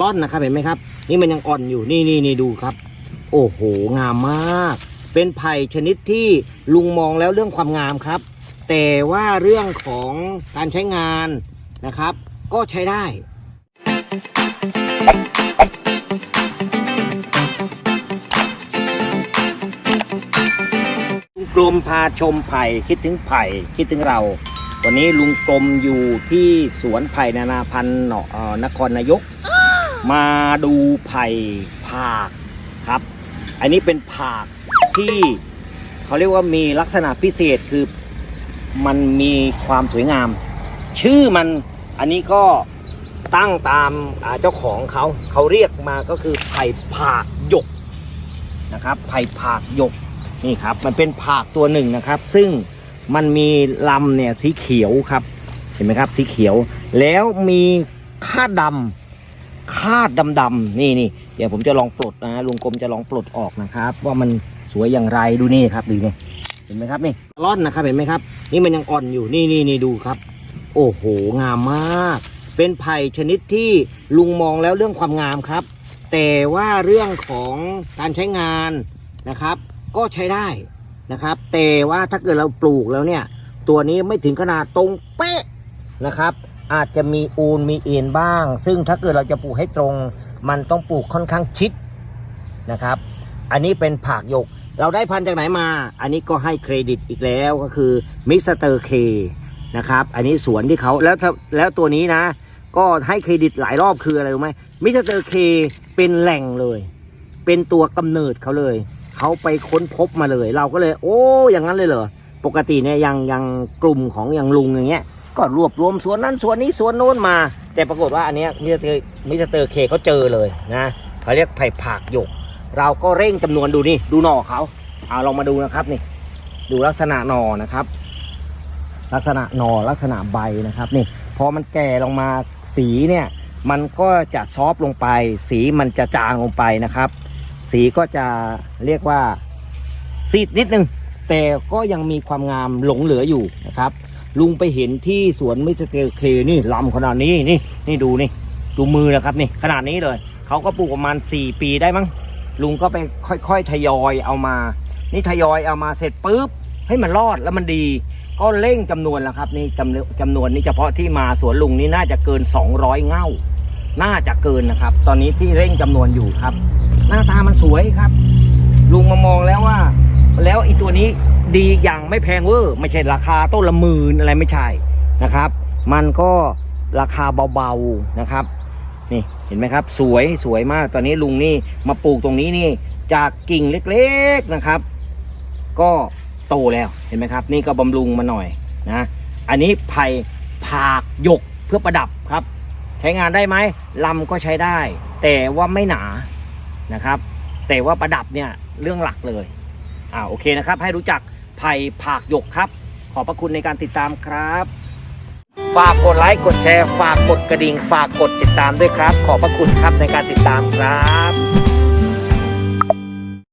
ร่อนนะครับเห็นไหมครับ นี่มันยังอ่อนอยู่นี่นี่นี่ดูครับ โอ้โหงามมาก เป็นไผ่ชนิดที่ลุงมองแล้วเรื่องความงามครับ แต่ว่าเรื่องของการใช้งานนะครับ ก็ใช้ได้ลุงกลมพาชมไผ่คิดถึงไผ่คิดถึงเรา วันนี้ลุงกลมอยู่ที่สวนไผ่นานาพันธุ์เนาะอ่อนครนายก มาดูไผ่ผากครับ อันนี้เป็นผากที่เขาเรียกว่ามีลักษณะพิเศษคือมันมีความสวยงาม ชื่อมันอันนี้ก็ตั้งตามเจ้าของเขาเขาเรียกมาก็คือไผ่ผากหยกนะครับ ไผ่ผากหยกนี่ครับ มันเป็นผากตัวหนึ่งนะครับ ซึ่งมันมีลำเนี่ยสีเขียวครับ เห็นไหมครับ สีเขียวแล้วมีคาดดำ คาดดำๆนี่นี่เดี๋ยวผมจะลองปลดนะลุงกรมจะลองปลดออกนะครับ ว่ามันสวยอย่างไรดูนี่ครับดูนี่เห็นไหมครับนี่ร่อนนะครับเห็นไหมครับ นี่มันยังอ่อนอยู่นี่นี่นี่ดูครับ โอ้โหงามมาก เป็นไผ่ชนิดที่ลุงมองแล้วเรื่องความงามครับ แต่ว่าเรื่องของการใช้งานนะครับ ก็ใช้ได้นะครับ แต่ว่าถ้าเกิดเราปลูกแล้วเนี่ย ตัวนี้ไม่ถึงขนาดตรงเป๊ะนะครับ อาจจะมีอูนมีเอ็นบ้าง ซึ่งถ้าเกิดเราจะปลูกให้ตรง มันต้องปลูกค่อนข้างชิดนะครับ อันนี้เป็นผักหยก เราได้พันจากไหนมา อันนี้ก็ให้เครดิตอีกแล้วก็คือมิสเตอร์เคนะครับ อันนี้สวนที่เขาแล้วแล้วตัวนี้นะ ก็ให้เครดิตหลายรอบคืออะไรรู้ไหมมิสเตอร์เคเป็นแหล่งเลย เป็นตัวกำเนิดเขาเลยเขาไปค้นพบมาเลย เราก็เลย โอ้ อย่างนั้นเลยเหรอปกติเนี่ยยังยังกลุ่มของอย่างลุงอย่างเงี้ย ก็รวบรวมสวนนั้นสวนนี้สวนโน้นมา แต่ปรากฏว่าอันเนี้ยมิสเตอร์มิสเตอร์เคเขาเจอเลยนะเขาเรียกไผ่ผากหยก เราก็เร่งจำนวนดูนี่ดูหน่อเขาเอาลองมาดูนะครับนี่ ดูลักษณะหน่อนะครับ ลักษณะหน่อลักษณะใบนะครับนี่พอมันแก่ลงมาสีเนี่ยมันก็จะซอฟลงไป สีมันจะจางลงไปนะครับ สีก็จะเรียกว่าซีดนิดนึง แต่ก็ยังมีความงามหลงเหลืออยู่นะครับ ลุงไปเห็นที่สวนมิสเตอร์เคนี่ลำขนาดนี้นี่นี่ดูนี่ดูมือนะครับนี่ขนาดนี้เลยเขาก็ปลูกประมาณ 4 ปีได้มั้งลุงก็ไปค่อยๆทยอยเอามา นี่ทยอยเอามาเสร็จปุ๊บให้มันรอดแล้วมันดี ก็เร่งจำนวนแล้วครับนี่จำนวนจำนวนนี้เฉพาะที่มาสวนลุงนี่น่าจะเกิน 200 เง่าน่าจะเกินนะครับ ตอนนี้ที่เร่งจำนวนอยู่ครับ หน้าตามันสวยครับ ลุงมามองแล้วว่า แล้วไอีตัวนี้ดีอย่างไม่แพงเวอร์ ไม่ใช่ราคาต้นละหมื่นอะไรไม่ใช่นะครับ มันก็ราคาเบาๆนะครับนี่เห็นไหมครับ สวยสวยมากตอนนี้ลุงนี่มาปลูกตรงนี้นี่จากกิ่งเล็กๆนะครับ ก็โตแล้วเห็นไหมครับ นี่ก็บำรุงมาหน่อยนะอันนี้ไผ่ผากหยกเพื่อประดับครับ ใช้งานได้ไหมลำก็ใช้ได้ แต่ว่าไม่หนานะครับ แต่ว่าประดับเนี่ยเรื่องหลักเลย อ่าโอเคนะครับ ให้รู้จักไผ่ผากหยกครับ ขอบพระคุณในการติดตามครับ ฝากกดไลค์กดแชร์ ฝากกดกระดิ่ง ฝากกดติดตามด้วยครับ ขอบพระคุณครับในการติดตามครับ